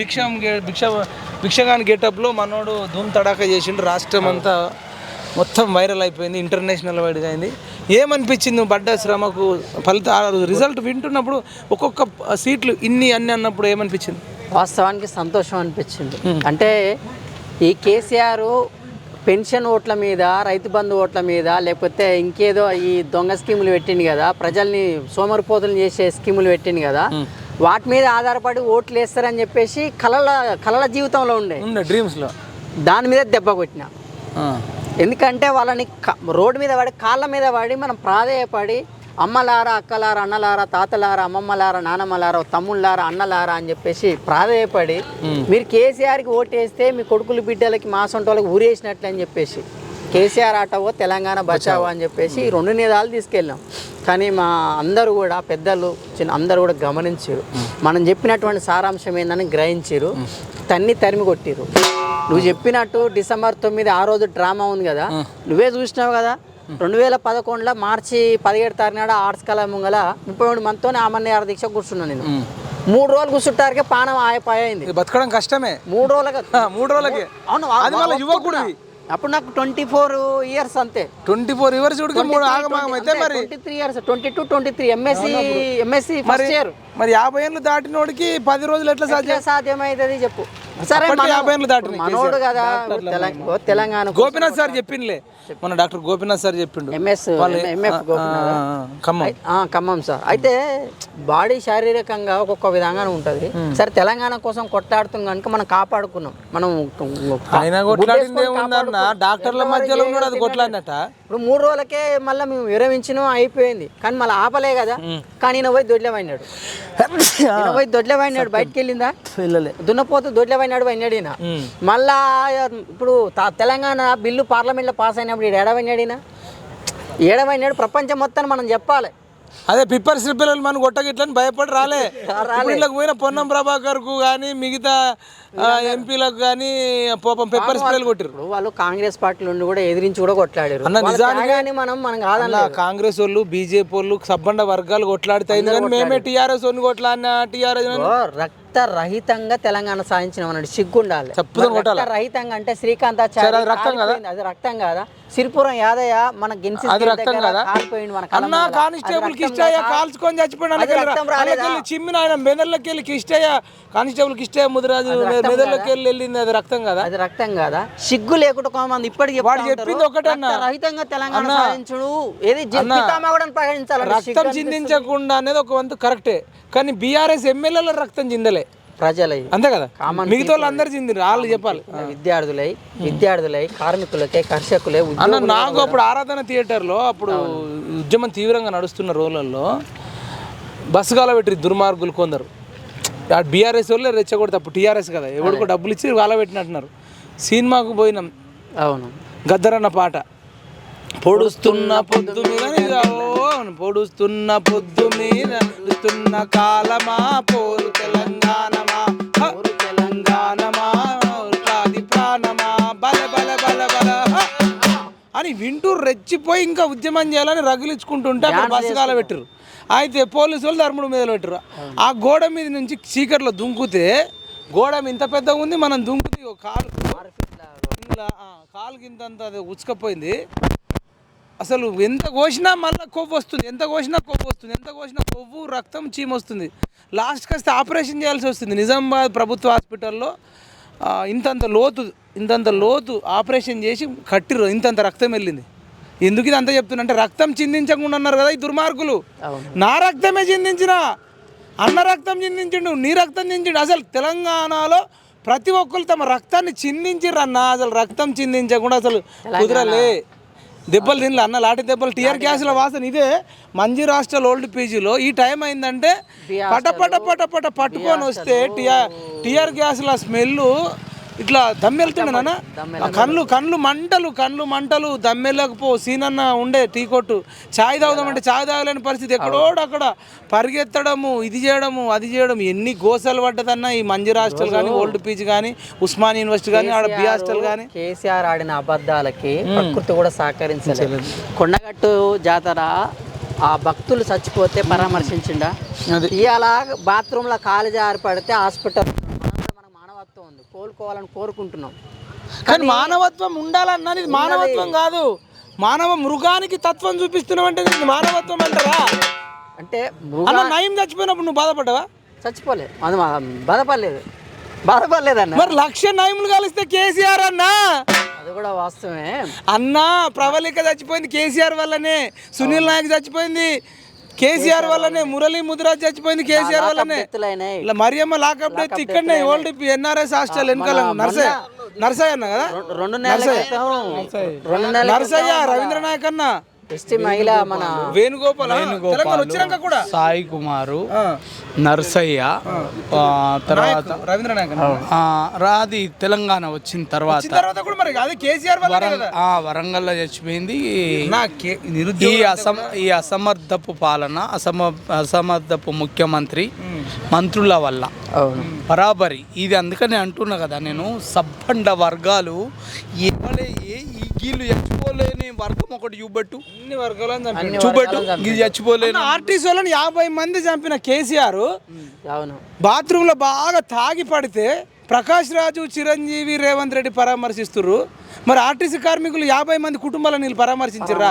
భిక్షం భిక్ష భిక్షగాని గెటప్లో మనోడు ధూమ్ తడాక చేసిండు. రాష్ట్రం అంతా మొత్తం వైరల్ అయిపోయింది. ఇంటర్నేషనల్ వైడ్గా అయింది. ఏమనిపించింది? పడ్డ శ్రమకు ఫలిత రిజల్ట్ వింటున్నప్పుడు ఒక్కొక్క సీట్లు ఇన్ని అన్ని అన్నప్పుడు ఏమనిపించింది? వాస్తవానికి సంతోషం అనిపించింది. అంటే ఈ కేసీఆర్ పెన్షన్ ఓట్ల మీద రైతు బంధు ఓట్ల మీద లేకపోతే ఇంకేదో ఈ దొంగ స్కీములు పెట్టింది కదా ప్రజల్ని సోమరిపోతులు చేసే స్కీములు పెట్టింది కదా వాటి మీద ఆధారపడి ఓట్లు వేస్తారని చెప్పేసి కలల కలల జీవితంలో ఉండే. ఉండే డ్రీమ్స్లో దాని మీద దెబ్బ కొట్టిన. ఎందుకంటే వాళ్ళని రోడ్డు మీద పడి కాళ్ళ మీద పడి మనం ప్రాధేయపడి అమ్మలారా అక్కలారా అన్నలారా తాతలారా అమ్మమ్మలారా నానమ్మలారా తమ్ముళ్ళారా అన్నలారా అని చెప్పేసి ప్రాధేయపడి మీరు కేసీఆర్కి ఓటేస్తే మీ కొడుకులు బిడ్డలకి మా సొంత వాళ్ళకి ఊరేసినట్లు అని చెప్పేసి. కేసీఆర్ ఆటవో తెలంగాణ బచావో అని చెప్పేసి ఈ రెండు నిదాలు తీసుకెళ్ళాం. కానీ మా అందరూ కూడా పెద్దలు చిన్న అందరూ కూడా గమనించారు. మనం చెప్పినటువంటి సారాంశం ఏందని గ్రహించారు. తన్ని తరిమి కొట్టిరు నువ్వు చెప్పినట్టు డిసెంబర్ తొమ్మిది ఆ రోజు డ్రామా ఉంది కదా నువ్వే చూసినావు కదా? రెండు వేల పదకొండులో మార్చి పదిహేడు తారీఖు నాడు ఆర్ట్స్ కళ ముంగల ముప్పై మూడు మందితో ఆమన్యార దీక్ష కూర్చున్నాను నేను. మూడు రోజులు కూర్చుంటారికే పానం ఆయపోయింది ఇది బతకడం కష్టమే. మూడు రోజులకి. మూడు రోజులకి. అవును అది మళ్ళీ యువకుడివి. అప్పుడు నాకు ట్వంటీ ఫోర్ ఇయర్స్ అంతే. ట్వంటీ ఫోర్ ఇయర్స్ మూడు ఆగమాగం అయితే మరి twenty three years twenty two twenty three MSc MSc first year మరి యాభై ఏళ్ళు దాటినోడికి పది రోజులు ఎట్లా సాధ్యం? ఎట్లా సాధ్యమైతుంది చెప్పు. సరే యాభై ఏళ్ళు మనోడు కదా తెలంగాణ గోపినాథ్ సార్ చెప్పిండ్లే. మన డాక్టర్ గోపినాథ్ సార్ చెప్పిండు. MS MF Khammam. Khammam sir. అయితే బాడీ శారీరకంగా ఒక్కొక్క విధంగా ఉంటుంది. సరే తెలంగాణ కోసం కొట్లాడుతున్నాం కనుక మనం కాపాడుకున్నాం. మనం ఆయన కొట్లాడింది డాక్టర్ల మధ్యలో ఉన్నాడు అది కొట్లాడినట్ట ఇప్పుడు మూడు రోజులకే మళ్ళీ మేము విరమించినాం అయిపోయింది. కానీ మళ్ళీ ఆపలే కదా. కానీ ఈయన పోయి దొడ్లే పడినాడు ఈయన పోయి దొడ్లే పడినాడు బయటికి వెళ్ళిందా పిల్లలే దున్నపోతు దొడ్లే పడినాడు మళ్ళా ఇప్పుడు తెలంగాణ బిల్లు పార్లమెంట్లో పాస్ అయినప్పుడు ఈడు ఏడవైనాడు ఈయన? ఏడవైనాడు ప్రపంచం మొత్తాన్ని మనం చెప్పాలి. అదే పిప్పర్ పిల్లలు మనం కొట్టగిట్లని భయపడి రాలే. ఇళ్ళకి పోయిన పొన్నం ప్రభాకర్కు కానీ మిగతా ఎంపీలకు కానీ పాపం పెప్పర్ స్ప్రేలు కొట్టిరు వాళ్ళు కాంగ్రెస్ పార్టీలో ఉండి కూడా ఎదిరించి కూడా కొట్లాడారు. అన్న, నిజానికి- మనం మనం కాదన్న కాంగ్రెస్ వాళ్ళు బీజేపీ వాళ్ళు సబ్బండ వర్గాలు కొట్లాడితే కానీ మేమే టీఆర్ఎస్ వాళ్ళు కొట్లాడినా టీఆర్ఎస్ రక్త రహితంగా తెలంగాణ సాధించిన సిగ్గుండాలి. రహితంగా అంటే శ్రీకాంతాచారి సరే, అది రక్తం కదా? సిరిపురం యాదయ్య మన అది రక్తం కదా? అన్న. కానిస్టేబుల్ కిష్టయ్య కాల్చుకొని చచ్చిపోయిన చిమ్మిన ఆయన మెదళ్ళకి వెళ్ళి కిష్టయ్య కానిస్టేబుల్ కిష్టయ్య ముదిరాజు మెదళ్ళకి వెళ్ళి వెళ్ళింది అది రక్తం కదా? అది రక్తం కాదా? సిగ్గు లేకుండా కొంతమంది ఇప్పటికి వాడు చెప్పింది ఒకటే అన్న. రక్త రహితంగా తెలంగాణ సాధించుడు. ఏది ప్రకటించాలి రక్తం చిందించకుండా అనేది ఒక వంతు కరెక్టే కానీ బీఆర్ఎస్ ఎమ్మెల్యేల రక్తం చిందలే. ప్రజలై అంతే కదా? మిగతా వాళ్ళు అందరు చిందిరు వాళ్ళు చెప్పాలి. విద్యార్థులై విద్యార్థులై కార్మికులకే కర్షకులే అన్న నాకు అప్పుడు ఆరాధన థియేటర్లో అప్పుడు ఉద్యమం తీవ్రంగా నడుస్తున్న రోజులలో బస్సు కాల పెట్టి దుర్మార్గులు కొందరు. బీఆర్ఎస్ వాళ్ళే రెచ్చగొడితే అప్పుడు టీఆర్ఎస్ కదా ఎవడికో డబ్బులు ఇచ్చి వాళ్ళ పెట్టినట్టున్నారు సినిమాకు పోయినాం. అవును. గద్దరన్న పాట. పొడుస్తున్న పొద్దు మీద పొడుస్తున్న పొద్దు మీద కాలమా పోరు తెలంగాణమా అని వింటూ రెచ్చిపోయి ఇంకా ఉద్యమం చేయాలని రగిలించుకుంటుంటే అక్కడ బస్సు కాల పెట్టరు అయితే పోలీసు వాళ్ళు ధర్ముడు మీద పెట్టరు ఆ గోడ మీద నుంచి చీకట్లో దుంకుతే గోడ ఇంత పెద్దగా ఉంది మనం దుంకుతే కాలు కాలు కింద అది ఉచ్చుకపోయింది. అసలు ఎంత కోసినా మళ్ళీ కొవ్వు వస్తుంది ఎంత కోసినా కొవ్వు వస్తుంది ఎంత కోసినా కొవ్వు రక్తం చీమ వస్తుంది. లాస్ట్కి వస్తే ఆపరేషన్ చేయాల్సి వస్తుంది. నిజామాబాద్ ప్రభుత్వ హాస్పిటల్లో ఇంతంత లోతు ఇంతంత లోతు ఆపరేషన్ చేసి కట్టిర్రు ఇంతంత రక్తం వెళ్ళింది. ఎందుకు ఇది అంతా చెప్తున్నా అంటే రక్తం చిందించకుండా అన్నారు కదా ఈ దుర్మార్గులు. నా రక్తమే చిందించిన అన్న రక్తం చిందించిండు నీ రక్తం చిందించిండు. అసలు తెలంగాణలో ప్రతి ఒక్కరు తమ రక్తాన్ని చిందించిర్రు అన్న అసలు రక్తం చిందించకుండా అసలు కుదరలే. దెబ్బలు తినలే అన్న లాంటి దెబ్బలు. టీఆర్ గ్యాస్ల వాసన ఇదే. మంజీ రాష్ట్రాల ఓల్డ్ పీజీలో ఈ టైం అయిందంటే పట పట పట పట పట్టుకొని వస్తే టీఆర్ టీఆర్ గ్యాస్ల స్మెల్ ఇట్లా దమ్మెళ్తుండే నాన్న. కళ్ళు కళ్ళు మంటలు కళ్ళు మంటలు దమ్మెళ్ళకపో సీనన్న ఉండే టీ కొట్టు. చాయ్ తాగుదామంటే చాయ్ తాగలేని పరిస్థితి. ఎక్కడోడు అక్కడ పరిగెత్తడము ఇది చేయడము అది చేయడం ఎన్ని గోసలు పడ్డదన్న ఈ మంజీ హాస్టల్ కానీ ఓల్డ్ పీజీ కానీ ఉస్మాన్ యూనివర్సిటీ కానీ ఆడ బి హాస్టల్ కానీ కేసీఆర్ ఆడిన అబద్ధాలకి ప్రకృతి కూడా సహకరించలేదు. కొండగట్టు జాతర ఆ భక్తులు చచ్చిపోతే పరామర్శించిండా. ఇవాళ బాత్రూంలో కాలు జారి పడితే హాస్పిటల్ మనం కూడా మనకు ఉంది కోలుకోవాలని కోరుకుంటున్నాం. కానీ మానవత్వం ఉండాలన్నది మానవత్వం కాదు. మానవ మృగానికి తత్వం చూపిస్తున్నావు అంటే మానవత్వం అంటారా అంటే నయం చచ్చిపోయినప్పుడు నువ్వు బాధపడ్డావా? చచ్చిపోలేదు. అది బాధపడలేదు. బాధపడలేదన్న. మరి లక్ష నయములు కలిస్తే కేసీఆర్ అన్నా? అది కూడా వాస్తవమే. అన్న ప్రవళిక చచ్చిపోయింది కేసీఆర్ వల్లనే సునీల్ నాయక్ చచ్చిపోయింది కేసీఆర్ వల్లనే మురళీ ముదిరాజ్ చచ్చిపోయింది కేసీఆర్ వల్లనే. ఇలా మరియమ్మ లాకప్ డెత్ ఇక్కడనే ఓల్డ్ ఎన్ఆర్ఎస్ హాస్టల్ వెనకాల నర్సయ్య. నర్సయ్య అన్న కదా? రెండు నర్సయ్య. రవీంద్ర నాయక్ అన్న. ఎస్టీ మహిళ మన వేణుగోపాల్. తెలంగాణ వచ్చినాక కూడా? సాయి కుమారు నర్సయ్య తర్వాత రవీంద్ర నాయక్ రాది తెలంగాణ వచ్చిన తర్వాత వచ్చిన తర్వాత కూడా మరి అదే కేసీఆర్ వల్ల వరంగ ఆ, వరంగల్లో చచ్చిపోయింది. ఈ అసమ ఈ అసమర్థపు పాలన అసమ అసమర్థపు ముఖ్యమంత్రి మంత్రుల వల్ల. బరాబరి. ఇది అందుకనే అంటున్నా కదా నేను సబ్బండ వర్గాలు ఎవలే ఏ ఈ గీళ్ళు చచ్చిపోలేని వర్గం ఒకటి చూపెట్టు. అన్ని వర్గాలను చూపెట్టు. ఇది చచ్చిపోలేని. ఆర్టీసీ వాళ్ళని యాభై మంది చంపిన కేసీఆర్ అవును. బాత్రూంలో బాగా తాగి పడితే ప్రకాష్ రాజు చిరంజీవి రేవంత్ రెడ్డి పరామర్శిస్తుర్రు. మరి ఆర్టీసీ కార్మికులు యాభై మంది కుటుంబాలను వీళ్ళు పరామర్శించరా.